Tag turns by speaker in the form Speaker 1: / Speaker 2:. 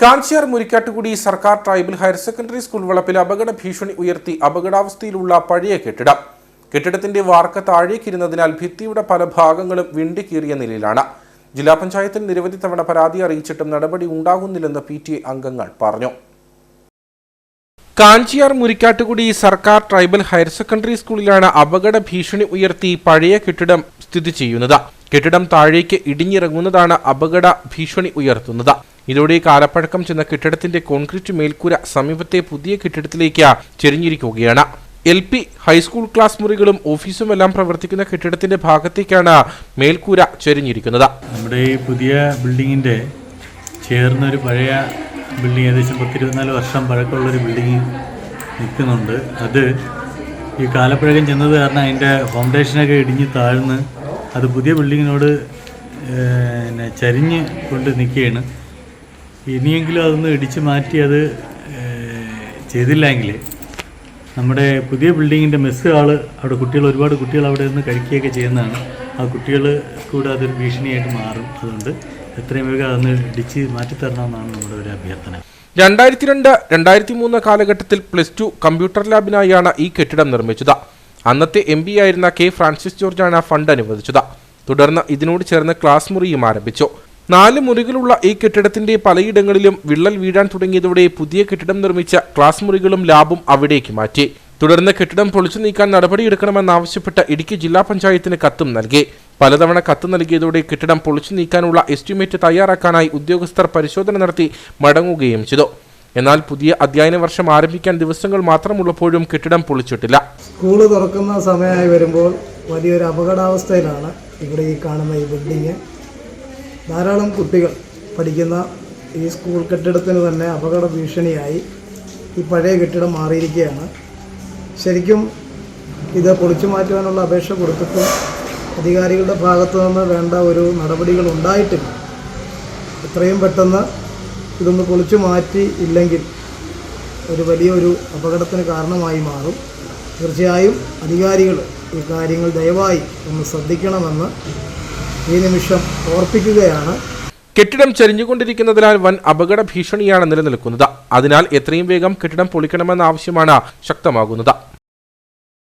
Speaker 1: കാഞ്ചിയാർ മുരിക്കാട്ടുകുടി സർക്കാർ tribal higher secondary school വളപ്പിൽ അപകട ഭീഷണി ഉയർത്തി അപകടാവസ്ഥയിലുള്ള പഴയ കെട്ടിടം. കെട്ടിടത്തിന്റെ വാർക്ക താഴേക്കിരുന്നതിനാൽ ഭിത്തിയുടെ പല ഭാഗങ്ങളും വിണ്ടുകീറിയ നിലയിലാണ്. ജില്ലാ പഞ്ചായത്തിൽ നിരവധി തവണ പരാതി അറിയിച്ചിട്ടും നടപടി ഉണ്ടാകുന്നില്ലെന്ന് പി ടി അംഗങ്ങൾ പറഞ്ഞു. കാഞ്ചിയാർ മുരിക്കാട്ടുകുടി സർക്കാർ ട്രൈബൽ ഹയർ സെക്കൻഡറി സ്കൂളിലാണ് അപകട ഭീഷണി ഉയർത്തി പഴയ കെട്ടിടം സ്ഥിതി ചെയ്യുന്നത്. കെട്ടിടം താഴേക്ക് ഇടിഞ്ഞിറങ്ങുന്നതാണ് അപകട ഭീഷണി ഉയർത്തുന്നത്. ഇതോടെ കാലപ്പഴക്കം ചെന്ന കെട്ടിടത്തിന്റെ കോൺക്രീറ്റ് മേൽക്കൂര സമീപത്തെ പുതിയ കെട്ടിടത്തിലേക്ക് ചെരിഞ്ഞിരിക്കുകയാണ്. L P high school class മുറികളും ഓഫീസും എല്ലാം പ്രവർത്തിക്കുന്ന കെട്ടിടത്തിന്റെ ഭാഗത്തേക്കാണ് മേൽക്കൂര ചെരിഞ്ഞിരിക്കുന്നത്.
Speaker 2: നമ്മുടെ ഈ പുതിയ ബിൽഡിങ്ങിന്റെ ചേർന്ന ഒരു പഴയ ബിൽഡിംഗ് ഏകദേശം പത്തിരുപത്തിനാല് വർഷം പഴക്കമുള്ള ഒരു ബിൽഡിംഗ് നിൽക്കുന്നുണ്ട്. അത് ഈ കാലപ്പഴകം ചെന്നത് കാരണം അതിന്റെ ഫൗണ്ടേഷനൊക്കെ ഇടിഞ്ഞ് താഴ്ന്ന് അത് പുതിയ ബിൽഡിങ്ങിനോട് പിന്നെ ചരിഞ്ഞ് കൊണ്ട് നിൽക്കുകയാണ്. ഇനിയെങ്കിലും അതൊന്ന് ഇടിച്ച് മാറ്റി അത് ചെയ്തില്ലെങ്കിൽ നമ്മുടെ പുതിയ ബിൽഡിങ്ങിന്റെ മെസ്സ് ആൾ അവിടെ കുട്ടികൾ ഒരുപാട് കുട്ടികൾ അവിടെ നിന്ന് കഴിക്കുകയൊക്കെ ചെയ്യുന്നതാണ്. ആ കുട്ടികൾ കൂടെ അതൊരു ഭീഷണിയായിട്ട് മാറും അതുകൊണ്ട് എത്രയും വേഗം അതൊന്ന് ഇടിച്ച് മാറ്റിത്തരണമെന്നാണ് നമ്മുടെ ഒരു അഭ്യർത്ഥന.
Speaker 1: രണ്ടായിരത്തി രണ്ട് രണ്ടായിരത്തി മൂന്ന് കാലഘട്ടത്തിൽ പ്ലസ് ടു കമ്പ്യൂട്ടർ ലാബിനായാണ് ഈ കെട്ടിടം നിർമ്മിച്ചത്. അന്നത്തെ എം ആയിരുന്ന കെ ഫ്രാൻസിസ് ജോർജാണ് ഫണ്ട് അനുവദിച്ചത്. തുടർന്ന് ഇതിനോട് ചേർന്ന് ക്ലാസ് മുറിയും ആരംഭിച്ചു. നാല് മുറികളുള്ള ഈ കെട്ടിടത്തിന്റെ പലയിടങ്ങളിലും വിള്ളൽ വീഴാൻ തുടങ്ങിയതോടെ പുതിയ കെട്ടിടം നിർമ്മിച്ച ക്ലാസ് മുറികളും ലാബും അവിടേക്ക് മാറ്റി. തുടർന്ന് കെട്ടിടം പൊളിച്ചു നീക്കാൻ നടപടിയെടുക്കണമെന്നാവശ്യപ്പെട്ട് ഇടുക്കി ജില്ലാ പഞ്ചായത്തിന് കത്തും നൽകി. പലതവണ കത്ത് നൽകിയതോടെ കെട്ടിടം പൊളിച്ചു നീക്കാനുള്ള എസ്റ്റിമേറ്റ് തയ്യാറാക്കാനായി ഉദ്യോഗസ്ഥർ പരിശോധന നടത്തി മടങ്ങുകയും ചെയ്തു. എന്നാൽ പുതിയ അധ്യയന വർഷം ആരംഭിക്കാൻ ദിവസങ്ങൾ മാത്രമുള്ളപ്പോഴും കെട്ടിടം പൊളിച്ചിട്ടില്ല.
Speaker 3: സ്കൂൾ തുറക്കുന്ന സമയമായി വരുമ്പോൾ വലിയൊരു അപകടാവസ്ഥയിലാണ് ഇവിടെ ഈ കാണുന്ന ഈ ബിൽഡിങ് ധാരാളം കുട്ടികൾ പഠിക്കുന്ന ഈ സ്കൂൾ കെട്ടിടത്തിന് തന്നെ അപകട ഭീഷണിയായി ഈ പഴയ കെട്ടിടം മാറിയിരിക്കുകയാണ്. ശരിക്കും ഇത് പൊളിച്ചു മാറ്റുവാനുള്ള അപേക്ഷ കൊടുത്തിട്ടും അധികാരികളുടെ ഭാഗത്തു നിന്ന് വേണ്ട ഒരു നടപടികൾ ഉണ്ടായിട്ടില്ല. എത്രയും പെട്ടെന്ന് ഇതൊന്ന് പൊളിച്ചു മാറ്റി ഇല്ലെങ്കിൽ ഒരു വലിയൊരു അപകടത്തിന് കാരണമായി മാറും. തീർച്ചയായും അധികാരികൾ ഈ കാര്യങ്ങൾ ദയവായി ഒന്ന് ശ്രദ്ധിക്കണമെന്ന് ഈ നിമിഷം ഓർപ്പിക്കുകയാണ്.
Speaker 1: കെട്ടിടം ചരിഞ്ഞുകൊണ്ടിരിക്കുന്നതിനാൽ വൻ അപകട ഭീഷണിയാണ് നിലനിൽക്കുന്നത്. അതിനാൽ എത്രയും വേഗം കെട്ടിടം പൊളിക്കണമെന്ന ആവശ്യമാണ് ശക്തമാകുന്നത്.